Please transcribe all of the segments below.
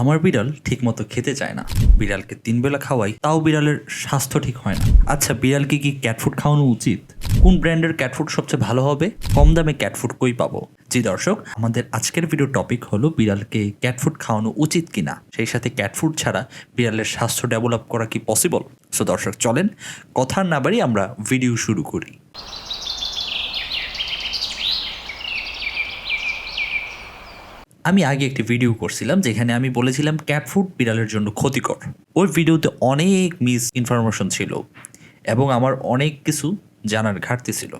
আমার বিড়াল ঠিকমতো খেতে চায় না। বিড়ালকে তিন বেলা খাওয়াই, তাও বিড়ালের স্বাস্থ্য ঠিক হয় না। আচ্ছা বিড়ালকে কি ক্যাট ফুড খাওয়ানো উচিত? কোন ব্র্যান্ডের ক্যাট ফুড সবচেয়ে ভালো হবে? কম দামে ক্যাট ফুড কই পাবো? জি দর্শক, আমাদের আজকের ভিডিও টপিক হলো বিড়ালকে ক্যাট ফুড খাওয়ানো উচিত কিনা? সেই সাথে ক্যাট ফুড ছাড়া বিড়ালের স্বাস্থ্য ডেভেলপ করা কি পসিবল সো দর্শক, চলেন কথা না বাড়ি আমরা ভিডিও শুরু করি। আমি আগে একটি ভিডিও করছিলাম যেখানে আমি বলেছিলাম ক্যাট ফুড বিড়ালের জন্য ক্ষতিকর। ওই ভিডিওতে অনেক মিস ইনফরমেশন ছিল এবং আমার অনেক কিছু জানার ঘাটতি ছিল।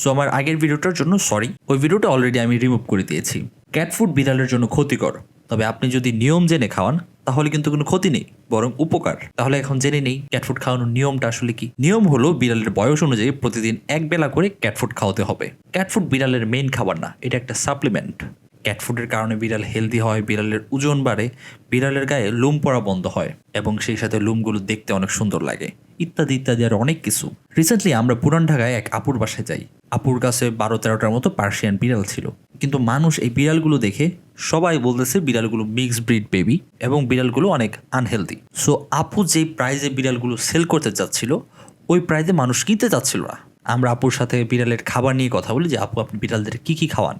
সো আমার আগের ভিডিওটার জন্য সরি ওই ভিডিওটা অলরেডি আমি রিমুভ করে দিয়েছি। ক্যাট ফুড বিড়ালের জন্য ক্ষতিকর। তবে আপনি যদি নিয়ম জেনে খাওয়ান, তাহলে কিন্তু কোনো ক্ষতি নেই, বরং উপকার। তাহলে এখন জেনে নেই ক্যাট ফুড খাওয়ানোর নিয়মটা আসলে কি। নিয়ম হলো বিড়ালের বয়স অনুযায়ী প্রতিদিন এক বেলা করে ক্যাট ফুড খাওয়াতে হবে। ক্যাট ফুড বিড়ালের মেইন খাবার না, এটা একটা সাপ্লিমেন্ট ক্যাট ফুডের কারণে বিড়াল হেলদি হয়, বিড়ালের ওজন বাড়ে, বিড়ালের গায়ে লোম পড়া বন্ধ হয় এবং সেই সাথে লোমগুলো দেখতে অনেক সুন্দর লাগে, ইত্যাদি ইত্যাদি আর অনেক কিছু। রিসেন্টলি আমরা পুরান ঢাকায় এক আপুর বাসায় যাই। আপুর কাছে বারো তেরোটার মতো পার্সিয়ান বিড়াল ছিল। কিন্তু মানুষ এই বিড়ালগুলো দেখে সবাই বলতেছে বিড়ালগুলো মিক্স ব্রিড বেবি এবং বিড়ালগুলো অনেক আনহেলদি সো আপু যেই প্রাইজে বিড়ালগুলো সেল করতে চাচ্ছিল, ওই প্রাইজে মানুষ কিনতে চাচ্ছিল না। আমরা আপুর সাথে বিড়ালের খাবার নিয়ে কথা বলি যে, আপু, আপনি বিড়ালদের কী কী খাওয়ান?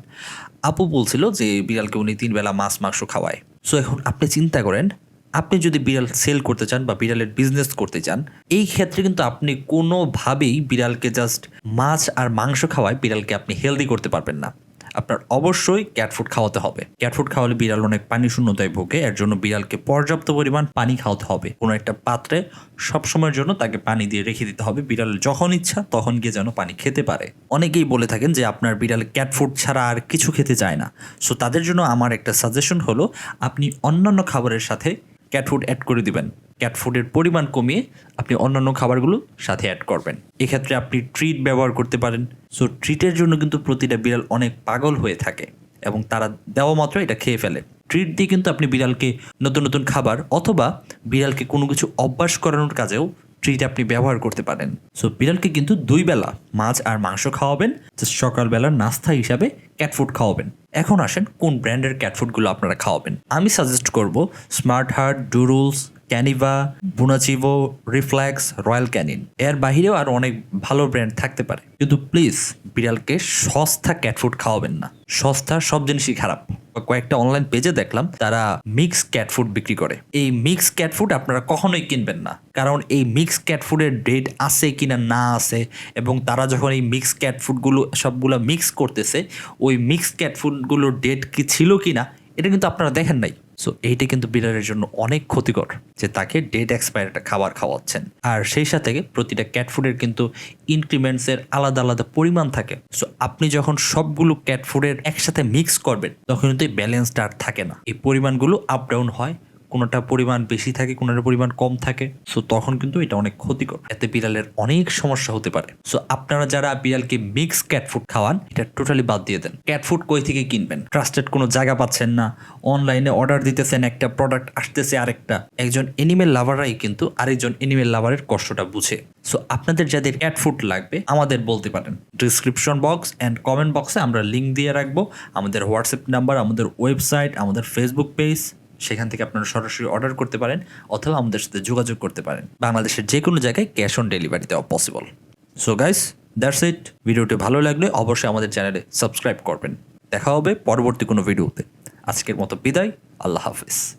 আপু বলছিল যে, বিড়ালকে উনি তিনবেলা মাছ, মাংস খাওয়ায়। সো এখন আপনি চিন্তা করেন, আপনি যদি বিড়াল সেল করতে চান বা বিড়ালের বিজনেস করতে চান, এই ক্ষেত্রে কিন্তু আপনি কোনোভাবেই বিড়ালকে জাস্ট মাছ আর মাংস খাওয়ায় বিড়ালকে আপনি হেলদি করতে পারবেন না। আপনার অবশ্যই ক্যাট ফুড খাওয়াতে হবে। ক্যাট ফুড খাওয়ালে বিড়াল অনেক পানি শূন্যতায় ভোগে, এর জন্য বিড়ালকে পর্যাপ্ত পরিমাণ পানি খাওয়াতে হবে। কোনো একটা পাত্রে সবসময়ের জন্য তাকে পানি দিয়ে রেখে দিতে হবে। বিড়াল যখন ইচ্ছা তখন গিয়ে যেন পানি খেতে পারে। অনেকেই বলে থাকেন যে, আপনার বিড়াল ক্যাট ফুড ছাড়া আর কিছু খেতে চায় না। সো তাদের জন্য আমার একটা সাজেশন হলো, আপনি অন্যান্য খাবারের সাথে ক্যাট ফুড অ্যাড করে দিবেন। ক্যাট ফুডের পরিমাণ কমিয়ে আপনি অন্যান্য খাবারগুলো সাথে অ্যাড করবেন। এক্ষেত্রে আপনি ট্রিট ব্যবহার করতে পারেন। সো ট্রিটের জন্য কিন্তু প্রতিটা বিড়াল অনেক পাগল হয়ে থাকে এবং তারা দেওয়া মাত্র এটা খেয়ে ফেলে। ট্রিট দিয়ে কিন্তু আপনি বিড়ালকে নতুন নতুন খাবার অথবা বিড়ালকে কোনো কিছু অভ্যাস করানোর কাজেও ট্রিট আপনি ব্যবহার করতে পারেন। সো বিড়ালকে কিন্তু দুই বেলা মাছ আর মাংস খাওয়াবেন। সকালবেলার নাস্তা হিসাবে ক্যাটফুড খাওয়াবেন। এখন আসেন কোন ব্র্যান্ডের ক্যাটফুডগুলো আপনারা খাওয়াবেন। আমি সাজেস্ট করব Smart Heart Drools Kaniva, Bonacibo Reflex Royal Canin. এর বাহিরেও আরও অনেক ভালো ব্র্যান্ড থাকতে পারে। কিন্তু প্লিজ, বিড়ালকে সস্তা ক্যাট ফুড খাওয়াবেন না। সস্তা সব জিনিসই খারাপ। কয়েকটা অনলাইন পেজে দেখলাম, তারা মিক্স ক্যাট ফুড বিক্রি করে। এই মিক্স ক্যাট ফুড আপনারা কখনোই কিনবেন না। কারণ এই মিক্স ক্যাট ফুডের ডেট আছে কিনা না আছে, এবং তারা যখন এই মিক্স ক্যাট ফুডগুলো সবগুলো মিক্স করতেছে, ওই মিক্স ক্যাট ফুডগুলোর ডেট কি ছিল কিনা, এটা কিন্তু আপনারা দেখেন নাই। সো এইটা কিন্তু বিড়ালের জন্য অনেক ক্ষতিকর যে তাকে ডেট এক্সপায়ার একটা খাবার খাওয়াচ্ছেন। আর সেই সাথে প্রতিটা ক্যাট ফুডের কিন্তু ইনক্রিমেন্টসের আলাদা আলাদা পরিমাণ থাকে। সো আপনি যখন সবগুলো ক্যাট ফুডের একসাথে মিক্স করবেন, তখন কিন্তু ব্যালেন্সটা আর থাকে না। এই পরিমাণগুলো আপ ডাউন হয় কোনোটা পরিমাণ বেশি থাকে, কোনোটা পরিমাণ কম থাকে সো তখন কিন্তু এটা অনেক ক্ষতিকর। এতে বিড়ালের অনেক সমস্যা হতে পারে। সো আপনারা যারা বিড়ালকে মিক্স ক্যাট ফুড খাওয়ান, এটা টোটালি বাদ দিয়ে দেন। ক্যাট ফুড কই থেকে কিনবেন? ট্রাস্টেড কোনো জায়গা পাচ্ছেন না। অনলাইনে অর্ডার দিতেছেন, একটা প্রোডাক্ট আসতেছে আরেকটা। একজন এনিমেল লাভাররাই কিন্তু আরেকজন এনিমেল লাভারের কষ্টটা বুঝে। সো আপনাদের যাদের ক্যাট ফুড লাগবে, আমাদের বলতে পারেন। ডিসক্রিপশন বক্স অ্যান্ড কমেন্ট বক্সে আমরা লিঙ্ক দিয়ে রাখব। আমাদের হোয়াটসঅ্যাপ নাম্বার আমাদের ওয়েবসাইট আমাদের ফেসবুক পেজ সেখান থেকে আপনারা সরাসরি অর্ডার করতে পারেন অথবা আমাদের সাথে যোগাযোগ করতে পারেন। বাংলাদেশের যে কোনো জায়গায় ক্যাশ অন ডেলিভারি দেওয়া possible so guys that's it ভিডিওটি ভালো লাগলে অবশ্যই আমাদের চ্যানেলে সাবস্ক্রাইব করবেন। দেখা হবে পরবর্তী কোনো ভিডিওতে আজকের মতো বিদায়। আল্লাহ হাফিজ।